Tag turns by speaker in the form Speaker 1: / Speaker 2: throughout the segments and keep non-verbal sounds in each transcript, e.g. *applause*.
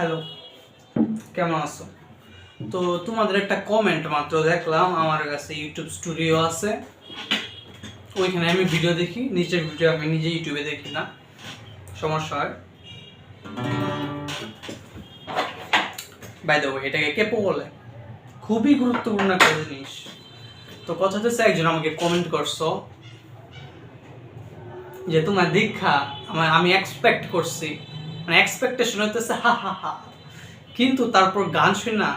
Speaker 1: Hello কেমন আছো? তো তোমাদের একটা কমেন্ট মাত্র দেখলাম, আমার কাছে ইউটিউব স্টুডিও আছে। ওইখানে আমি ভিডিও দেখি, নিচের ভিডিও আমি নিজে ইউটিউবে দেখি না, সমস্যা হয়। বাই ওয়ে এটাকে কেপো বলে? খুবই গুরুত্বপূর্ণ একটা জিনিস। তো কথা হচ্ছে, একজন আমাকে কমেন্ট করছ যে, তোমার দীক্ষা আমি এক্সপেক্ট করছি মানে এক্সপেকটেশন হতেছে হা হা হা। কিন্তু তারপর গান শুনে না,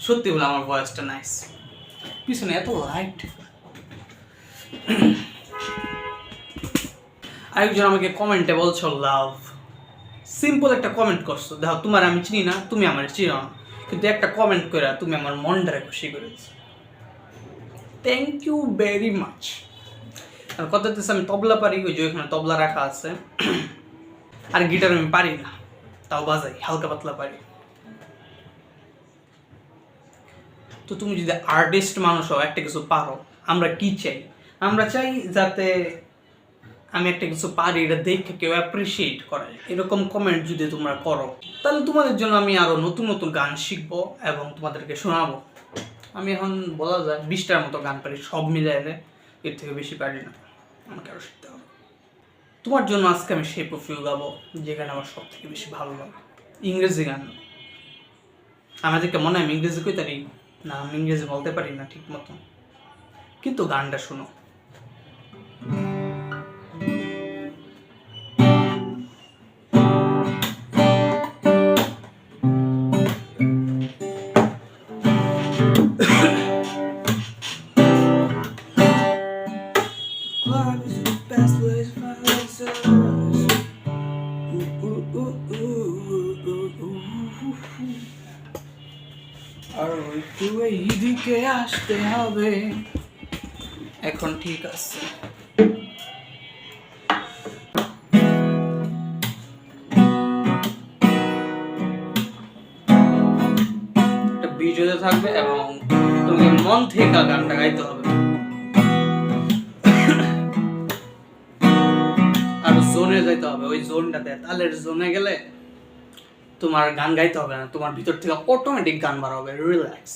Speaker 1: সত্যি বলে আমার ভয়েসটা নাইস পিছনে এত লাইট আরেকজন আমাকে কমেন্টে বলছো, লাভ। সিম্পল একটা কমেন্ট করছ। দেখো, তোমার আমি চিনি না, তুমি আমার চিনো না। কিন্তু একটা কমেন্ট করে তুমি আমার মনটারে খুশি করেছ। থ্যাংক ইউ ভেরি মাচ আর কথা হচ্ছে আমি তবলা পারি, ওই যে ওইখানে তবলা রাখা আছে। আর গিটার আমি পারি না, তাও বাজাই, হালকা পাতলা পারি। তো তুমি যদি আর্টিস্ট মানুষ হও, একটা কিছু পারো, আমরা কি চাই? আমরা চাই যাতে আমি একটা কিছু পারি, এটা দেখে কেউ অ্যাপ্রিসিয়েট করে। এরকম কমেন্ট যদি তোমরা করো, তাহলে তোমাদের জন্য আমি আরও নতুন নতুন গান শিখব এবং তোমাদেরকে শোনাবো। আমি এখন বলা যায় বিশটার মতো গান পারি, সব মিলাইলে এর থেকে বেশি পারি না। আমাকে আরও শিখতে হবে। তোমার জন্য আজকে আমি সেই ইউ গাবো, যে গান আমার সব থেকে বেশি ভালো লাগে। ইংরেজি গান। আমাদেরকে মনে হয় আমি ইংরেজি কই তারি না, আমি ইংরেজি বলতে পারি না ঠিক মতো কিন্তু গানটা শোনো। হবে। এখন ঠিক আছে। ভিডিওতে থাকবে এবং তুমি মন থেকে গানটা গাইতে হবে। আর জোনে যাইতে হবে। ওই জোনটাতে, তালের জোনে গেলে তোমার গান গাইতে হবে না, তোমার ভিতর থেকে অটোমেটিক গান বার হবে। Relax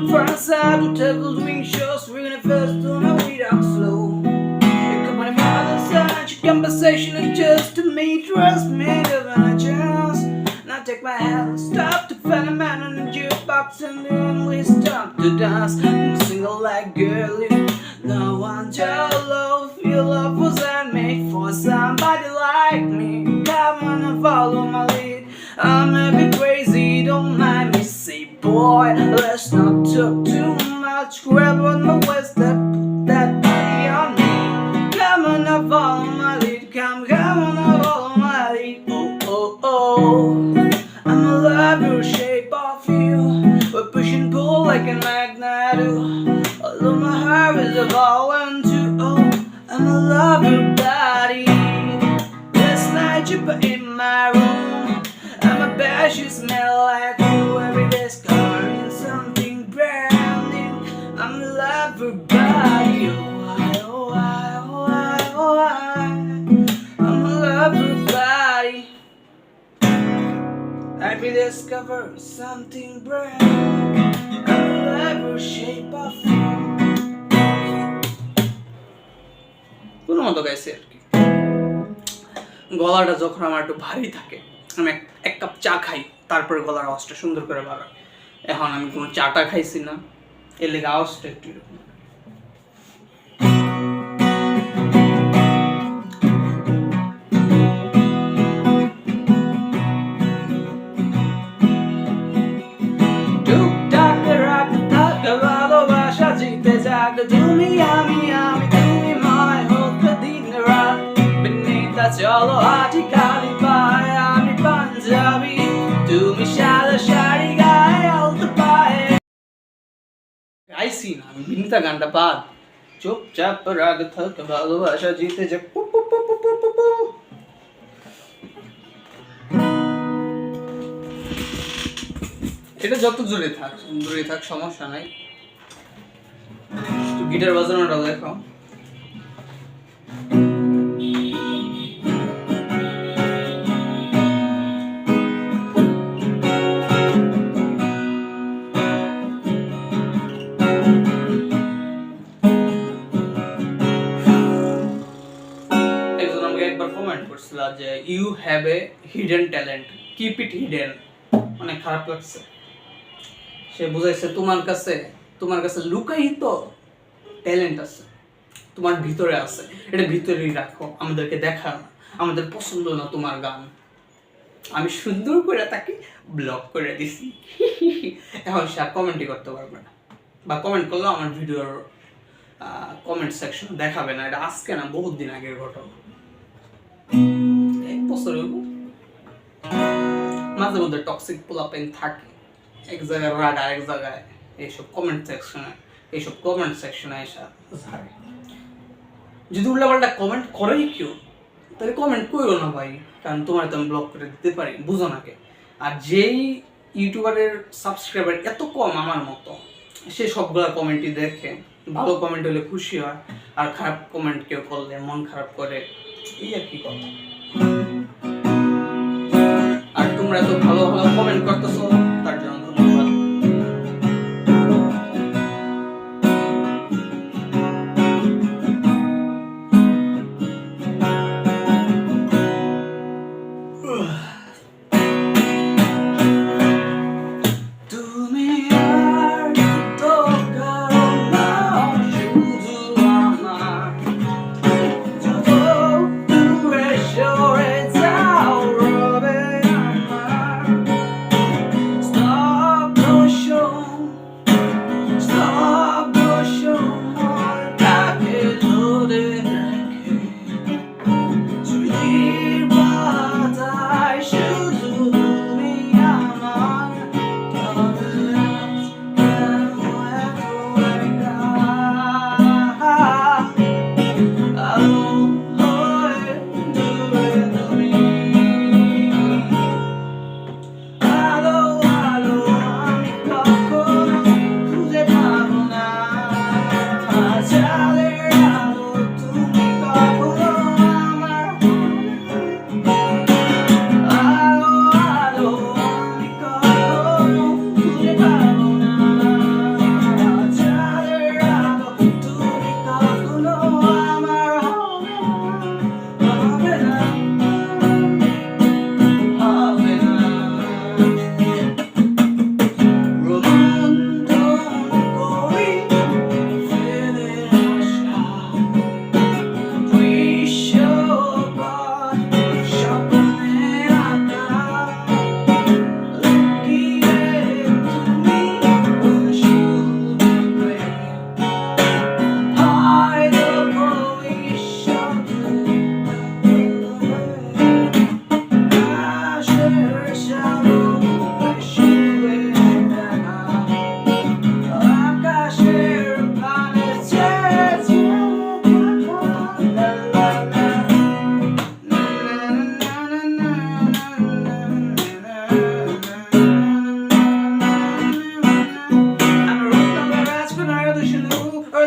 Speaker 1: Me friends out on table doing shows. We're gonna first do my weed out slow. Pick up my mother's such conversation and just to me, trust me, given a chance. Now take my hand, and stop to find a man on the jukebox and then we stop to dance. And single like girlie, no one to love. Your love wasn't made for somebody like me. Come on and follow my lead. I'm a bit crazy, don't mind me. Boy, let's not talk too much. Grab on my waist, that put that body on me. Come on and follow my lead. Come, come on and follow my lead. Oh, oh, oh. I'm a lover, shape of you. We're push and pull like a magnet. do. Although my heart is a falling too. Oh, I'm a lover, body. This night you put in my room. I'm a bad, you smell like discover something brand new. I'm shape you. কোনো মতো গাইছে আর কি গলাটা যখন আমার একটু ভারী থাকে, আমি এক- কাপ চা খাই, তারপরে গলার আওয়াজটা সুন্দর করে বার হয়। এখন আমি কোনো চাটা খাইছি না, এর লেগে আওয়াজটা একটু এরকম। exactly do me, yummy, yummy, give me my whole cathedral beneath that yellow hearty calibre, yummy Punjabi, do me shallow shari guy, all the pie. I see now, Binita গানটা বাদ চুপচাপ রাগ থাক ভালোবাসা জিতে যাক poop, poop, poop, poop, poop, পু পু এটা যত জোরে থাক দূরে থাক সমস্যা নাই গিটার বাজানোটা দেখো। একবার কমেন্ট করছিল যে you a hidden talent keep it hidden খারাপ লাগছে। সে বুঝাইছে, তোমার কাছে তোমার কাছে লুকায়িত ট্যালেন্ট আছে, তোমার ভিতরে আছে, এটা ভিতরেই রাখো, আমাদেরকে দেখা না, আমাদের পছন্দ না তোমার গান। আমি সুন্দর করে তাকে ব্লক করে দিছি। এখন সে আর কমেন্টই করতে পারবে না। বা কমেন্ট করলেও আমার ভিডিওর কমেন্ট সেকশন দেখাবে না। এটা আজকে না, বহুত দিন আগের ঘটনা। এক বছর মাঝে মধ্যে টক্সিক পোলাপেন থাকে। এক জায়গায় আর এক জায়গায় এইসব কমেন্ট সেকশনে এইসব কমেন্ট সেকশনে এসে। ঝাড়ে যদি উল্টাপাল্টা কমেন্ট করেই কেউ, তাহলে কমেন্ট করো না ভাই, কারণ তোমার তো আমি ব্লক করে দিতে পারি, বুঝো নাকে আর যেই ইউটিউবারের সাবস্ক্রাইবার এত কম আমার মতো, সে সবগুলা কমেন্টই দেখে, ভালো কমেন্ট হলে খুশি হয়, আর খারাপ কমেন্ট কেউ করলে মন খারাপ করে, এই আর কি কথা। আর তোমরা তো ভালো ভালো কমেন্ট করতেছো Ugh. *sighs* *sighs*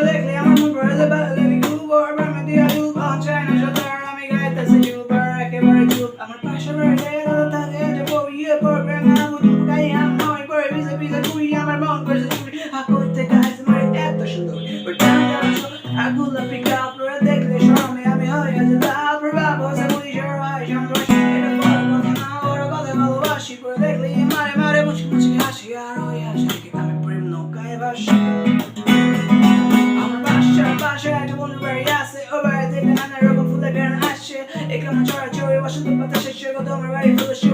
Speaker 1: shaloo. I'm a brother, but let me go. Or remedy, I do. On China, shut down, I'm a guy that's a you. I can't very good. I'm a passion, very dead. All the time, yeah, for you, program. I'm a good guy, I'm a boy, visa, visa, kui, I'm a versus kui. I could take guys, my at the shaloo. But down, down, so I could not pick up. A they show me, I'm a high, as a loud, probable, so we sure, I jump, rush, in a fall, but now, or a bother, well, wash, she, or lately, mare, mare, much, much, hashi, aro, it, I'm a brim, no, guy, Sorry for the show.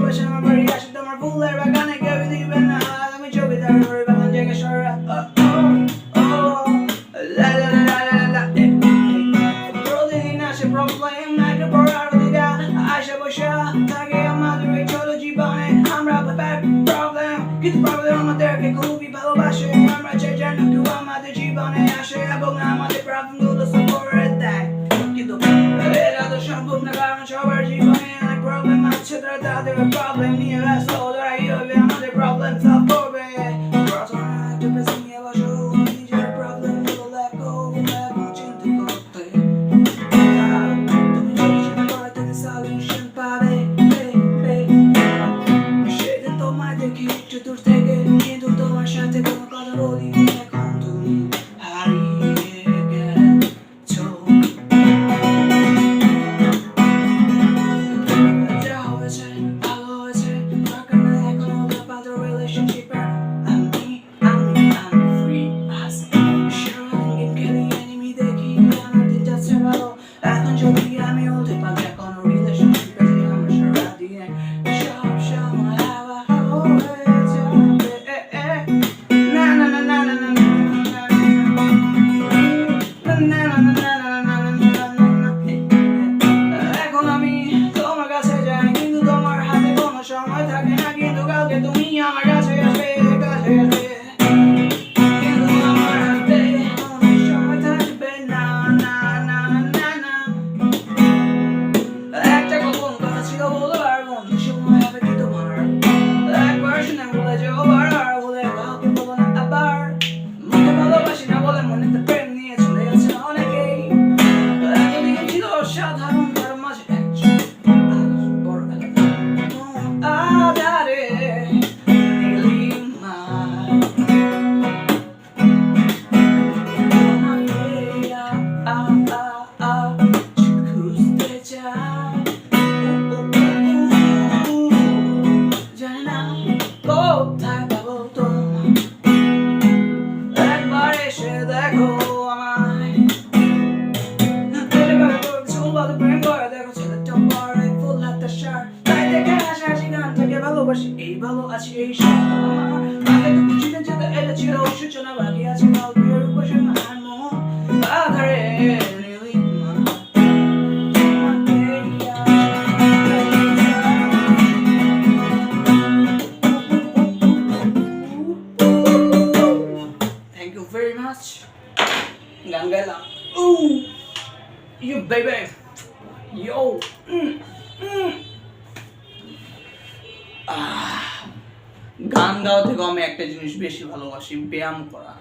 Speaker 1: ভালোবাসি, ব্যায়াম করা।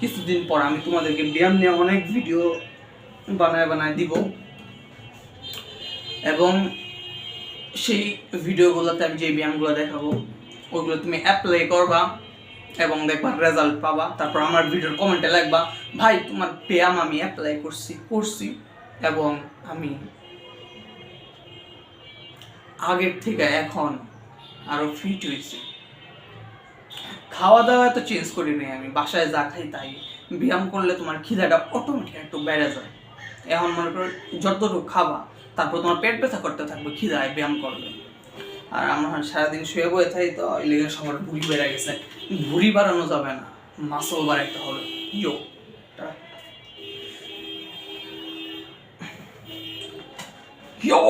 Speaker 1: কিছুদিন পর আমি তোমাদেরকে ব্যায়াম নিয়ে অনেক ভিডিও বানায় বানায় দিব। এবং সেই ভিডিওগুলোতে আমি যে ব্যায়ামগুলো দেখাবো ওইগুলো তুমি অ্যাপ্লাই করবা এবং দেখবা রেজাল্ট পাবা। তারপর আমার ভিডিওর কমেন্টে লাগবা, ভাই, তোমার ব্যায়াম আমি অ্যাপ্লাই করছি করছি এবং আমি আগের থেকে এখন আরও ফিট হয়েছি। খাওয়া দাওয়া তো চেঞ্জ করি নি আমি, বাসায় যা খাই তাই। ব্যায়াম করলে তোমার খিদাটা অটোমেটিক একটু বেড়ে যায়। এখন মনে করো যতটুকু খাবা, তারপর তোমার পেট ব্যথা করতে থাকবে, খিদায় ব্যায়াম করলে আর আমার সারাদিন শুয়ে বয়ে থাকি তো, এই লেগে সবার ভুড়ি বেড়ে গেছে। ভুড়ি বাড়ানো যাবে না মাসল বাড়াইতে হবে। ইয়ো ইয়ো!